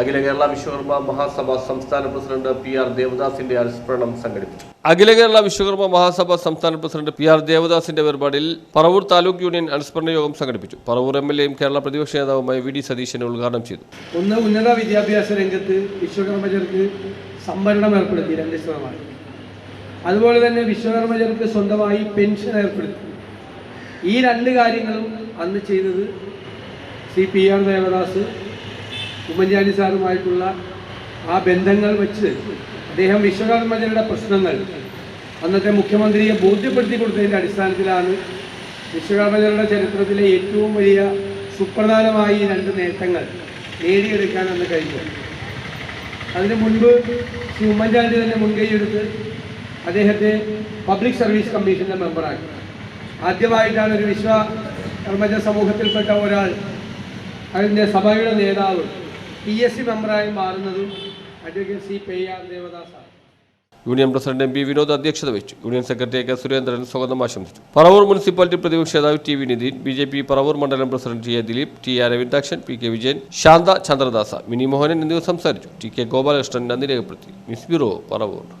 Akhila Kerala Vishwakarma Mahasabha സംസ്ഥാന president P R ദേവദാസിന്റെ അനുസ്മരണം സംഘടിപ്പിച്ചു. അഖില കേരള വിശ്വകർമ്മ മഹാസഭ സംസ്ഥാന പ്രസിഡന്റ് പി ആർ ദേവദാസിന്റെ വേർപാടിൽ പറവൂർ താലൂക്ക് യൂണിയൻ അനുസ്മരണ യോഗം സംഘടിപ്പിച്ചു. പറവൂർ എം എൽ എയും കേരള പ്രതിപക്ഷ നേതാവുമായി വി ഡി സതീശനെ ഉദ്ഘാടനം ചെയ്തു. ഒന്ന് ഉന്നത വിദ്യാഭ്യാസ രംഗത്ത് വിശ്വകർമ്മചർക്ക് സംവരണം ഏർപ്പെടുത്തി രണ്ട് ശതമാനം. അതുപോലെ തന്നെ വിശ്വകർമ്മചർക്ക് സ്വന്തമായി പെൻഷൻ ഏർപ്പെടുത്തി. ഈ രണ്ട് കാര്യങ്ങളും അന്ന് ചെയ്തത് C P R Devadas Oommen Chandy സാറുമായിട്ടുള്ള ആ ബന്ധങ്ങൾ വെച്ച് അദ്ദേഹം വിശ്വകർമ്മജരുടെ പ്രശ്നങ്ങൾ അന്നത്തെ മുഖ്യമന്ത്രിയെ ബോധ്യപ്പെടുത്തി കൊടുത്തതിന്റെ അടിസ്ഥാനത്തിലാണ് വിശ്വകർമ്മജരുടെ ചരിത്രത്തിലെ ഏറ്റവും വലിയ സുപ്രധാനമായി രണ്ട് നേട്ടങ്ങൾ നേടിയെടുക്കാൻ അന്ന് കഴിഞ്ഞു അതിനു മുൻപ് ശ്രീ ഉമ്മൻചാണ്ടി തന്നെ മുൻകൈയെടുത്ത് അദ്ദേഹത്തെ പബ്ലിക് സർവീസ് കമ്മീഷന്റെ മെമ്പറാക്കി. ആദ്യമായിട്ടാണ് ഒരു വിശ്വകർമ്മജ സമൂഹത്തിൽപ്പെട്ട ഒരാൾ അതിന്റെ സഭയുടെ നേതാവ് പി എസ് സി മെമ്പറായി മാറുന്നതും advocate C പെയ്യാർ ദേവദാസാണ് union president M P Vinod അധ്യക്ഷത വഹിച്ചു. യൂണിയൻ സെക്രട്ടറി കെ സുരേന്ദ്രൻ സ്വാഗതം ആശംസിച്ചു. പറവൂർ മുനിസിപ്പാലിറ്റി പ്രതിപക്ഷ നേതാവ് T V Nithin B J P Paravur മണ്ഡലം president T A Dileep T R Ravindakshan P K Vijayan Shantha Chandradasa Mini Mohanan എന്നിവർ സംസാരിച്ചു. T K Gopalakrishnan നന്ദി രേഖപ്പെടുത്തി. News bureau Paravur.